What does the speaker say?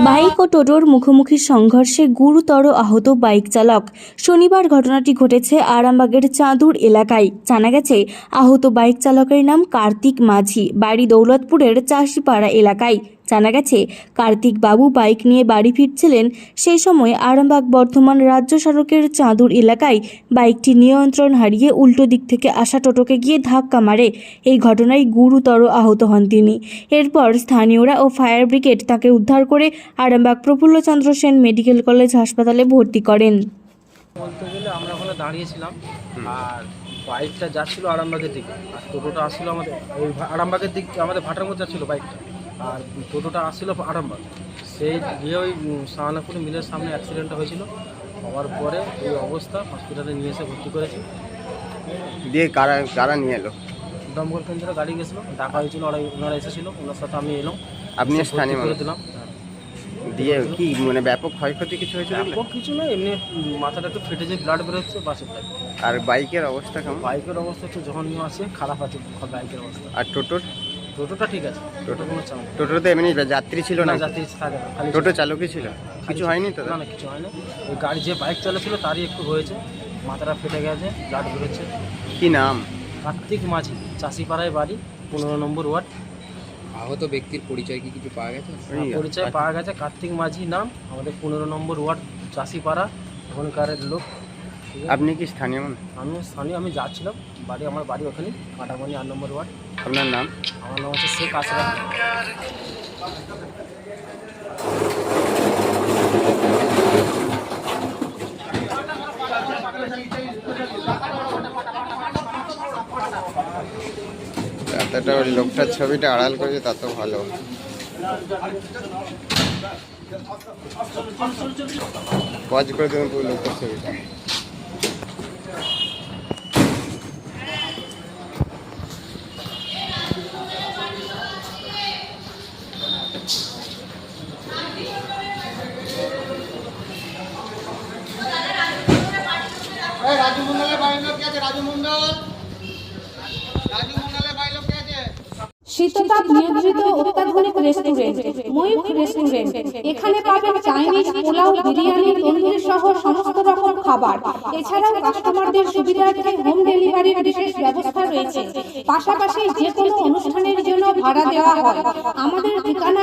Bike ও টোটোর মুখোমুখি সংঘর্ষে গুরুতর আহত বাইক চালক। শনিবার ঘটনাটি ঘটেছে আরামবাগের চাঁদুর এলাকায়। জানা গেছে, আহত বাইক চালকের নাম কার্তিক মাঝি, বাড়ি দৌলতপুরের চাষিপাড়া এলাকায়। জানা গেছে কার্তিক বাবু বাইক নিয়ে বাড়ি ফিরছিলেন। সেই সময় আরামবাগ বর্ধমান রাজ্য সড়কের চাঁদুর এলাকায় বাইকটি নিয়ন্ত্রণ হারিয়ে উল্টো দিক থেকে আসা টোটোকে গিয়ে ধাক্কা মারে। এই ঘটনায় গুরুতর আহত হন তিনি। এরপর স্থানীয়রা ও ফায়ার ব্রিগেড তাকে উদ্ধার করে আরামবাগ প্রফুল্লচন্দ্র সেন মেডিকেল কলেজ হাসপাতালে ভর্তি করেন। বলতে গেলে আমরা ওখানে দাঁড়িয়েছিলাম, আর বাইকটা যাচ্ছিল আরামবাগের দিকে, আর টোটোটা আসছিল আমাদের ওই আরামবাগের দিক, আমাদের ভাটার মধ্যে যাচ্ছিল বাইকটা। আর টোটোটা আসছিল আরামবাগ। সেই গিয়ে ওই সাহানাপুর মিলের সামনে অ্যাক্সিডেন্টটা হয়েছিল। হওয়ার পরে এই অবস্থা হসপিটালে নিয়ে এসে ভর্তি করেছি। দিয়ে কারা কারা নিয়ে এলো? দমকল কেন্দ্রে গাড়ি গেছিল। ডাকা হয়েছিল ওরা ওনারা এসেছিল। ওনার সাথে আমি এলাম। আপনি স্থানীয় করে দিলাম। দিয়ে কি মানে ব্যাপক ক্ষয়ক্ষতি কিছু হয়েছিল ব্যাপক কিছু না এমনি মাথাটা একটু ফেটে যে ব্লাড বেরোচ্ছে বাসের আর বাইকের অবস্থা কেমন? বাইকের অবস্থা একটু জঘন্য আছে খারাপ আছে বাইকের অবস্থা। আর টোটোর? টোটোটা ঠিক আছে। টোটো? কোনো চাপ। টোটোতে এমনি যাত্রী ছিল না না যাত্রী থাকে না খালি টোটো চালকই ছিল? কিছু হয়নি তো? না না কিছু হয়নি। ওই গাড়ি যে বাইক চালাচ্ছিল তারই একটু হয়েছে। মাথাটা ফেটে গেছে ব্লাড বেরোচ্ছে। কি নাম? কার্তিক মাঝি চাষিপাড়ায় বাড়ি পনেরো নম্বর ওয়ার্ড। আহত ব্যক্তির পরিচয় কি কিছু পাওয়া গেছে? পরিচয় পাওয়া গেছে কার্তিক মাঝি নাম আমাদের পনেরো নম্বর ওয়ার্ড চাষিপাড়া ওখানকার লোক। আপনি কি স্থানীয় আমি স্থানীয় আমি যাচ্ছিলাম বাড়ি আমার বাড়ি ওখানে কাটামানি আট নম্বর ওয়ার্ড। আপনার নাম? আমার নাম হচ্ছে শেখ আশরাফ এতটা ওই লোকটার ছবিটা আড়াল করেছে তো ভালো। পজ করে দেবেন পুরো লোকটার ছবিটা। চাইনিজ পোলাও, বিরিয়ানি সমস্ত রকম খাবার। এছাড়াও কাস্টমারদের হোম ব্যবস্থা রয়েছে। পাশাপাশি যে কোনো অনুষ্ঠানের জন্য ভাড়া দেওয়া হয়। আমাদের ঠিকানা